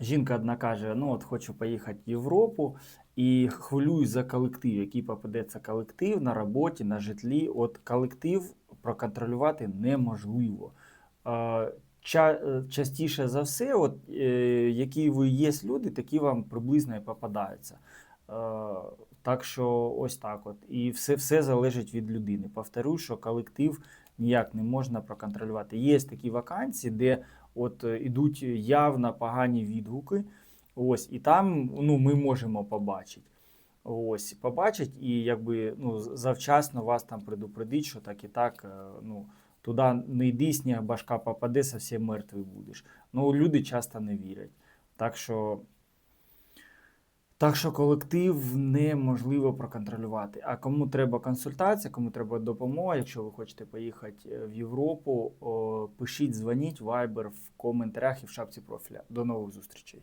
Жінка одна каже: ну от хочу поїхати в Європу і хвилююсь за колектив, який попадеться колектив на роботі, на житлі. От колектив проконтролювати неможливо. Е, частіше за все, от, е, які ви є люди, такі вам приблизно і попадаються. Е, так що ось так от. І все, все залежить від людини. Повторюю, що колектив ніяк не можна проконтролювати. Є такі вакансії, де от е, ідуть явно погані відгуки. Ось, і там ну, ми можемо побачити. Ось, побачить і якби ну, завчасно вас там предупредить, що так і так, е, ну, туди не йди, сніг башка попаде, совсем мертвий будеш. Ну, люди часто не вірять. Так що, так що колектив неможливо проконтролювати. А кому треба консультація, кому треба допомога, якщо ви хочете поїхати е, в Європу, пишіть, дзвоніть, Viber в коментарях і в шапці профіля. До нових зустрічей.